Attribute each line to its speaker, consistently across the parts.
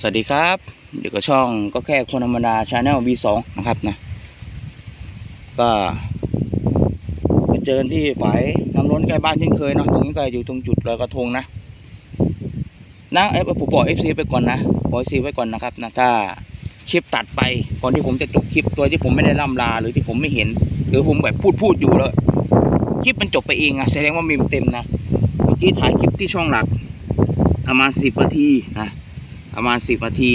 Speaker 1: สวัสดีครับอยู่กับช่องก็แค่คนธรรมดาชาแนล B2 นะครับนะ ก็ไปเจอกันที่ฝายน้ำล้นใกล้บ้านเช่นเคยเนาะตรงนี้ก็อยู่ตรงจุดลอยกระทงนะนะเอฟผมบอกเอฟซีไปก่อนนะบอกเอฟซีไว้ก่อนนะครับนะถ้าคลิปตัดไปก่อนที่ผมจะจบคลิปตัวที่ผมไม่ได้ล่ำลาหรือที่ผมไม่เห็น หรือผมแบบพูดพูดอยู่แล้วคลิปมันจบไปเองอะแสดงว่ามีเต็มนะเมื่อกี้ถ่ายคลิปที่ช่องหลักประมาณสิบนาทีนะ ประมาณสิบนาที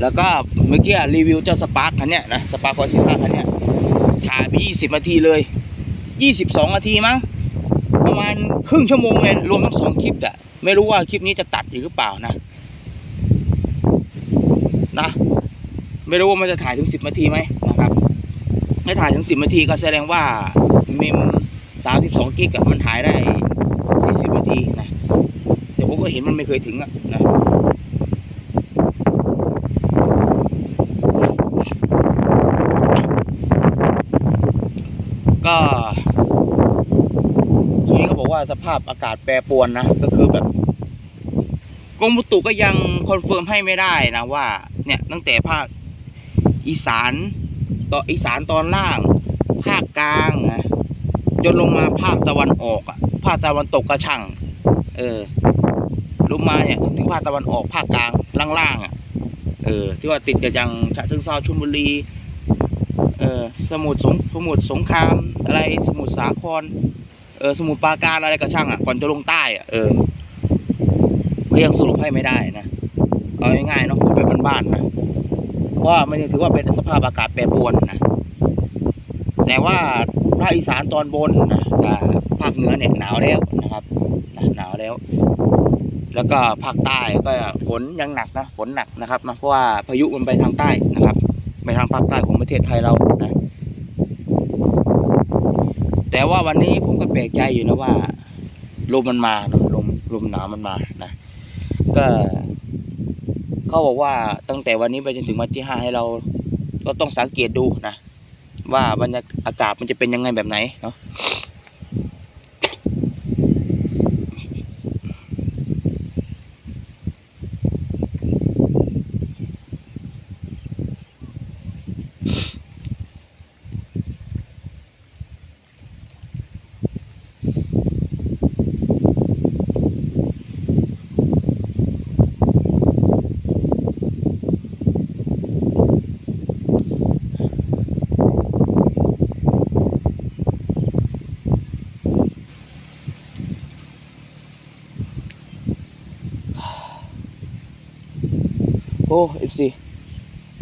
Speaker 1: แล้วก็เมื่อกี้รีวิวเจ้าสปาร์คคันเนี้ยนะสปาร์คคอนสิบห้าคันเนี้ยถ่ายไปยี่สิบนาทีเลยยี่สิบสองนาทีมั้งประมาณครึ่งชั่วโมงเลยรวมทั้งสองคลิปอะไม่รู้ว่าคลิปนี้จะตัดอีกหรือเปล่านะนะไม่รู้ว่ามันจะถ่ายถึงสิบนาทีไหมนะครับถ้าถ่ายถึงสิบนาทีก็แสดงว่าเมมสามสิบสองกิกะมันถ่ายได้สี่สิบนาทีนะแต่ผมก็เห็นมันไม่เคยถึงอะนะ ก็ช่วงนี้เขาบอกว่าสภาพอากาศแปรปรวนนะ ก็คือแบบกรมอุตุก็ยังคอนเฟิร์มให้ไม่ได้นะว่า เนี่ยตั้งแต่ภาคอีสานต่ออีสานตอนล่าง ภาคกลางนะจนลงมาภาคตะวันออกอะภาคตะวันตกก็ช่างเออลงมาเนี่ยถึงภาคตะวันออกภาคกลางล่างๆอะเออที่ว่าติดกับยังฉะเชิงเซาชลบุรี ออสมุทรสงสมุทรสงครามอะไรสมุทรสาครเออสมุทรปราการอะไรก็ช่างอะก่อนจะลงใต้อะเออก็ยังสรุปให้ไม่ได้นะเอาง่ายๆเนาะพูดแบบบ้านๆนะเพราะมันยังถือว่าเป็นสภาพอากาศแปรปรวนนะแต่ว่าภาคอีสานตอนบนนะภาคเหนือเนี่ยหนาวแล้วนะครับนะหนาวแล้ว แล้วก็ภาคใต้ก็ฝนยังหนักนะฝนหนักนะครับนะเพราะว่าพายุมันไปทางใต้นะครับ ภาคใต้ของประเทศไทยเรานะแต่ว่าวันนี้ผมก็แปลกใจอยู่นะว่าลมมันมาเนาะลมลมหนาวมันมานะก็เขาบอกว่าตั้งแต่วันนี้ไปจนถึงวันที่ห้าให้เรา ก็ต้องสังเกตดูนะว่าบรรยากาศมันจะเป็นยังไงแบบไหนเนาะ โอ้เอฟซี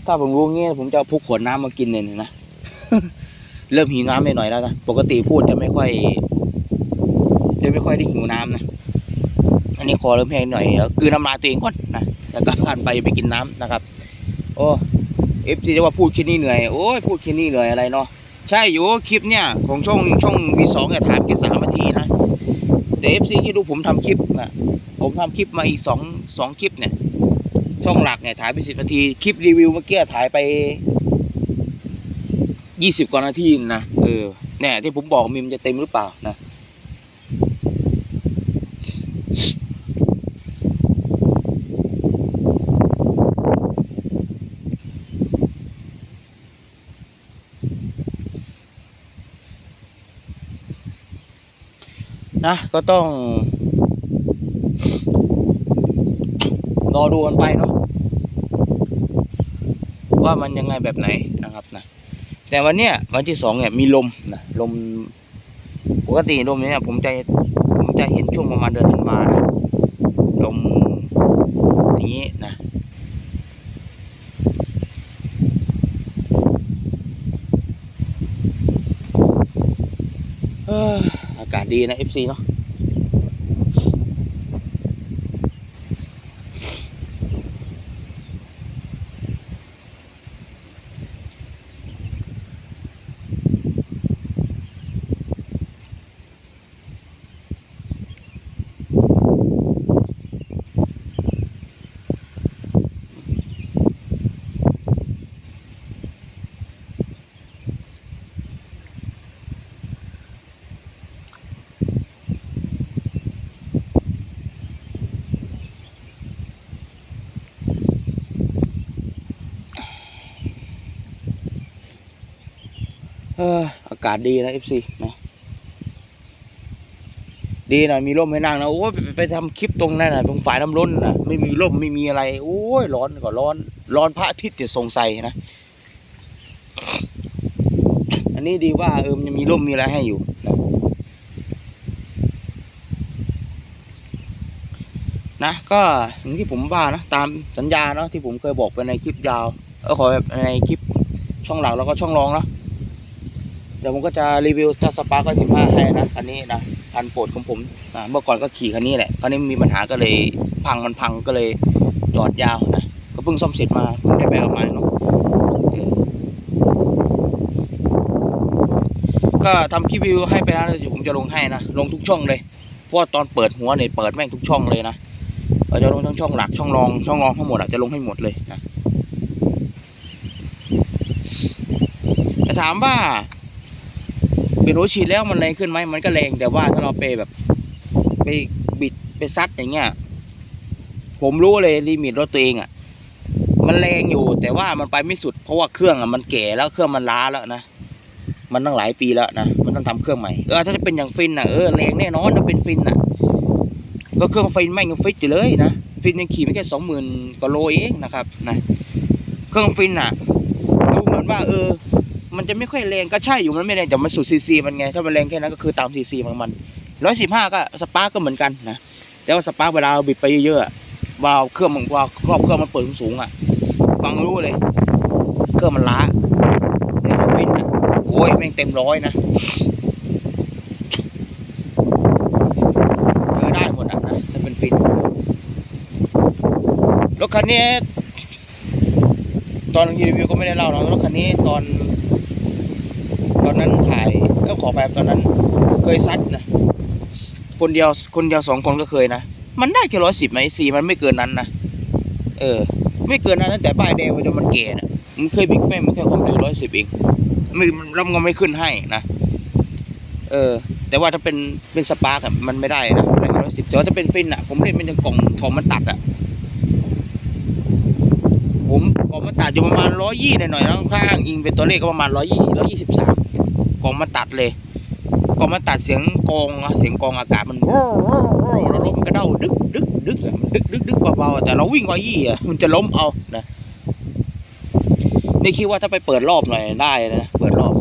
Speaker 1: ถ้าผมรู้งี้ผมจะเอาพกขวดน้ำมากินเลยนะ เริ่มหิวน้ำไปหน่อยแล้วนะ ปกติพูดจะไม่ค่อย จะไม่ค่อยได้หิวน้ำนะ อันนี้คอเริ่มแห้งหน่อยแล้วกลืนน้ำลายตัวเองก่อนนะ แล้วก็ผ่านไปไปกินน้ำนะครับ โอ้เอฟซีจะว่าพูดแค่นี้เหนื่อย โอ้ยพูดแค่นี้เหนื่อยอะไรเนาะ ใช่อยู่คลิปเนี่ยของช่องช่องวีสองเนี่ยถายแค่สามนาทีนะแต่เอฟซีที่ดูผมทำคลิปนะผมทำคลิปมาอีกสองสองคลิปเนี่ย ช่องหลักเนี่ยถ่ายไปสิบนาที คลิปรีวิวเมื่อกี้ถ่ายไปยี่สิบกว่านาทีนะเออเนี่ยที่ผมบอกมิมนจะเต็มหรือเปล่านะนะก็ต้อง รอดูกันไปเนาะว่ามันยังไงแบบไหนนะครับนะแต่วันเนี้ยวันที่สองเนี่ยมีลมนะลมปกติลมเนี่ยผมจะผมจะเห็นช่วงประมาณเดือนธันวานะลมอย่างนี้นะเอ้ออากาศดีนะ FC เนาะ อากาศดีนะเอฟซีนะดีหน่อยมีร่มให้นั่งนะโอ้ยไปทำคลิปตรงนั้นนะตรงฝ่ายน้ำล้นนะไม่มีร่มไม่มีอะไรโอ้ยร้อนก็ร้อน ร้อนพระอาทิตย์จะทรงใสนะอันนี้ดีว่าเออมันยังมีร่มมีอะไรให้อยู่นะนะก็อย่างที่ผมว่านะตามสัญญาเนาะที่ผมเคยบอกไปในคลิปยาวเออขอแบบในคลิปช่องหลักแล้วก็ช่องรองเนาะ เดี๋ยวผมก็จะรีวิวทัสปาร์ก็สิบห้าให้นะคันนี้นะคันโปรดของผมนะเมื่อก่อนก็ขี่คันนี้แหละคราวนี้มีปัญหาก็เลยพังมันพังก็เลยจอดยาวนะก็เพิ่งซ่อมเสร็จมาเพิ่งได้ไปเอามาเนาะก็ทำคลิปวิวให้ไปแล้วเดี๋ยวผมจะลงให้นะลงทุกช่องเลยเพราะว่าตอนเปิดหัวเนี่ยเปิดแม่งทุกช่องเลยนะเราจะลงทั้งช่องหลักช่องรองช่องรองทั้งหมดอะจะลงให้หมดเลยนะถามว่า เป็นหัวฉีดแล้วมันแรงขึ้นไหมมันก็แรงแต่ว่าถ้าเราไปแบบ ไปบิดไปซัดอย่างเงี้ย ผมรู้เลยลิมิตรถตัวเองอะมันแรงอยู่แต่ว่ามันไปไม่สุด เพราะว่าเครื่องอะมันแก่แล้วเครื่องมันล้าแล้วนะมันตั้งหลายปีแล้วนะมันต้องทำเครื่องใหม่เออถ้าจะเป็นอย่างฟินอะเออแรงแน่นอนถ้าเป็นฟินอะ ก็เครื่องฟินแม่งยังฟิตอยู่เลยนะฟินยังขี่ไม่แค่สองหมื่นกว่าโลเองนะครับนะเครื่องฟินอะดูเหมือนว่าเออ มันจะไม่ค่อยแรงก็ใช่อยู่มันไม่แรงแต่มันสุดซีซีมันไงถ้ามันแรงแค่นั้นก็คือตามซีซีของมันร้อยสิบห้าก็สปาร์กก็เหมือนกันนะแต่ว่าสปาร์กเวลาเราบิดไปเยอะๆวาล์วเครื่องมันวาล์วครอบเครื่องมันเปิดสูงๆอะ ฟังรู้เลย เครื่องมันล้าแต่เราฟินอะโอ้ยแม่งเต็มร้อยนะเออได้หมดอะนะถ้าเป็นฟินรถคันนี้ตอนรีวิวก็ไม่ได้เล่าเนาะรถคันนี้ตอน ตอนนั้นถ่ายก็ขอไปตอนนั้นเคยซัดนะคนเดียวคนเดียวสองคนก็เคยนะ มันได้แค่ร้อยสิบไหมสี่มันไม่เกินนั้นนะเออ ไม่เกินนั้นตั้งแต่ป้ายแดงไปจนมันเก๋นะมันเคยบิ๊กแม่มันแค่ความเร็วร้อยสิบเองไม่แล้วมันก็ไม่ขึ้นให้นะเออ แต่ว่าถ้าเป็นเป็นสปาร์กมันไม่ได้นะรงร้อยสิบแต่ว่าถ้าเป็นฟินอะผมเล่นเป็นกล่องกล่องมันตัดอะ กล่องมันตัดอยู่ประมาณร้อยยี่หน่อยๆนะข้างอิงเป็นตัวเลขก็ประมาณร้อยยี่ร้อยยี่สิบสามกล่องมันตัดเลยกล่องมันตัดเสียงกองเสียงกองอากาศมันโร่โร่โร่แล้วรถมันก็เด้าดึกดึกดึกมันดึกดึกดึกเบาๆแต่เราวิ่งร้อยยี่อะมันจะล้มเอานะนี่คิดว่าถ้าไปเปิดรอบหน่อยได้นะเปิดรอบ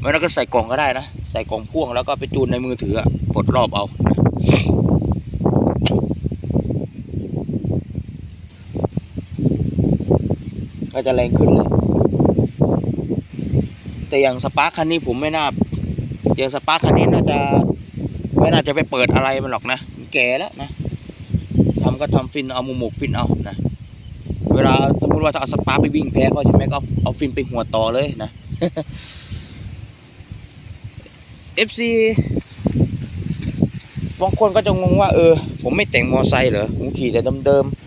Speaker 1: ไม่แล้วก็ใส่กล่องก็ได้นะใส่กล่องพ่วงแล้วก็ไปจูนในมือถือปลดรอบเอานะ ก็จะแรงขึ้นเลยแต่อย่างสปาร์คคันนี้ผมไม่น่าอย่างสปาร์คคันนี้น่าจะไม่น่าจะไปเปิดอะไรมันหรอกนะแก่แล้วนะทำก็ทำฟินเอาหมูหมกฟินเอานะเวลาสมมติว่าถ้าเอาสปาร์คไปวิ่งแพ้ก็ใช่ไหมก็เอาฟินไปหัวต่อเลยนะ FC บางคนก็จะงงว่าเออ ผมไม่แต่งมอไซค์เหรอผมขี่แต่เดิมๆ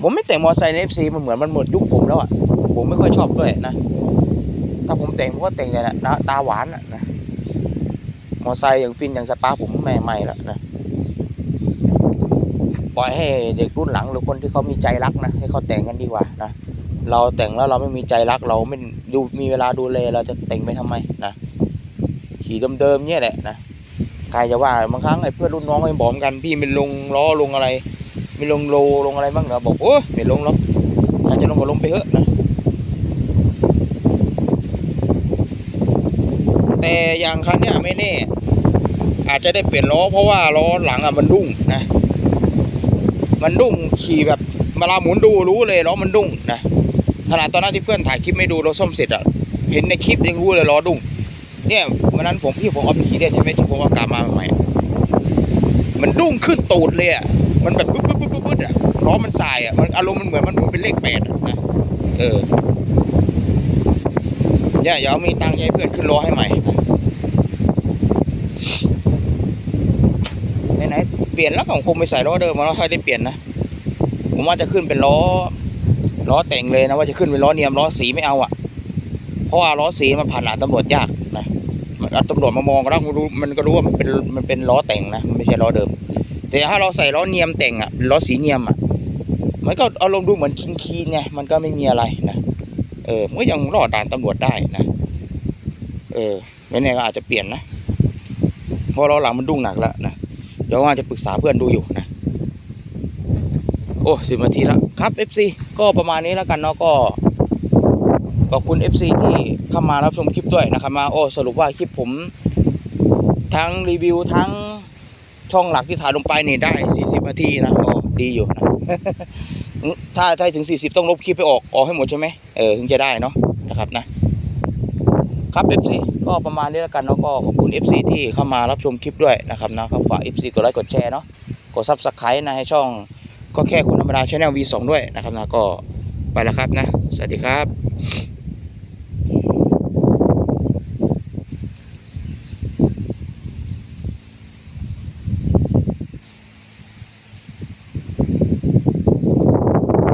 Speaker 1: ผมไม่แต่งมอไซค์ใน FC มันเหมือนมันหมดยุคผมแล้วอะ ผมไม่ค่อยชอบด้วยนะ ถ้าผมแต่งผมก็แต่งแต่นะตาหวานอะนะ มอไซค์อย่างฟินอย่างสปาร์คผมใหม่ๆแล้วนะ ปล่อยให้เด็กรุ่นหลังหรือคนที่เขามีใจรักนะให้เขาแต่งกันดีกว่านะ เราแต่งแล้วเราไม่มีใจรักเราไม่ดูมีเวลาดูแลเราจะแต่งไปทำไมนะ ขี่เดิมๆเนี่ยแหละนะ ใครจะว่าบางครั้งไอ้เพื่อนรุ่นน้องไม่บอกเหมือนกันพี่ไม่ลงล้อลงอะไร ม่ลงโลลงอะไรบ้างเหรอบอกโอ้ไม่ลงหรอกใครจะลงก็ลงไปเถอะนะแต่อย่างคันเนี้ยไม่แน่ อาจจะได้เปลี่ยนล้อเพราะว่าล้อหลังอะมันดุ้งนะ มันดุ้งขี่แบบเวลาหมุนดูรู้เลยล้อมันดุ้งนะขนาดตอนนั้นที่เพื่อนถ่ายคลิปไม่ดูเราซ่อมเสร็จอะเห็นในคลิปยังรู้เลยล้อดุ้งเนี่ยวันนั้นผมพี่ผมเอาไปขี่เล่นใช่ไหมที่ผมเอากลับมาใหม่มันดุ้งขึ้นตูดเลยอะ ปึ๊บปึ๊บปึ๊บปึ๊บปึ๊บอะล้อมันสายอะมันอารมณ์มันเหมือนมันเป็นเลขแปดนะเออเนี่ยเดี๋ยวมีตังค์ให้เพื่อนขึ้นล้อให้ใหม่ไหนๆเปลี่ยนแล้วผมคงไม่ใส่ล้อเดิมมาแล้วค่อยได้เปลี่ยนนะผมว่าจะขึ้นเป็นล้อล้อแต่งเลยนะว่าจะขึ้นเป็นล้อเนียมล้อสีไม่เอาอะ เพราะว่าล้อสีมันผ่านหลานตำรวจยากนะตำรวจมามองก็แล้วมันรู้มันก็รู้ว่ามันเป็นมันเป็นล้อแต่งนะมันไม่ใช่ล้อเดิม แต่ถ้าเราใส่ล้อเนียมแต่งอะล้อสีเนียมอะมันก็อารมณ์ดูเหมือนคินคีนไงมันก็ไม่มีอะไรนะเอออมันก็ยังรอดด่านตำรวจได้นะเออไม่แน่ก็อาจจะเปลี่ยนนะเพราะเราหลังมันดุ้งหนักแล้วนะเดี๋ยวว่าจะปรึกษาเพื่อนดูอยู่นะโอ้สิบนาทีแล้วครับ FC ก็ประมาณนี้แล้วกันเนาะก็ขอบคุณ FC ที่เข้ามารับชมคลิปด้วยนะครับมาโอ้สรุปว่าคลิปผม ทั้งรีวิวทั้ง ช่องหลักที่ถ่ายลงไปนี่ได้ 40นาทีนะโอ้ดีอยู่นะถ้าถ้าถึง 40 ต้องลบคลิปไปออกออกให้หมดใช่ไหมเออถึงจะได้เนาะนะครับนะครับ FC ก็ประมาณนี้แล้วกันเนาะก็ขอบคุณ FC ที่เข้ามารับชมคลิปด้วยนะครับนะก็ฝาก FC กดไลค์กดแชร์เนาะกด Subscribe นะให้ช่องก็แค่คนธรรมดาชาแนล V2 ด้วยนะครับนะก็ไปแล้วครับนะ สวัสดีครับ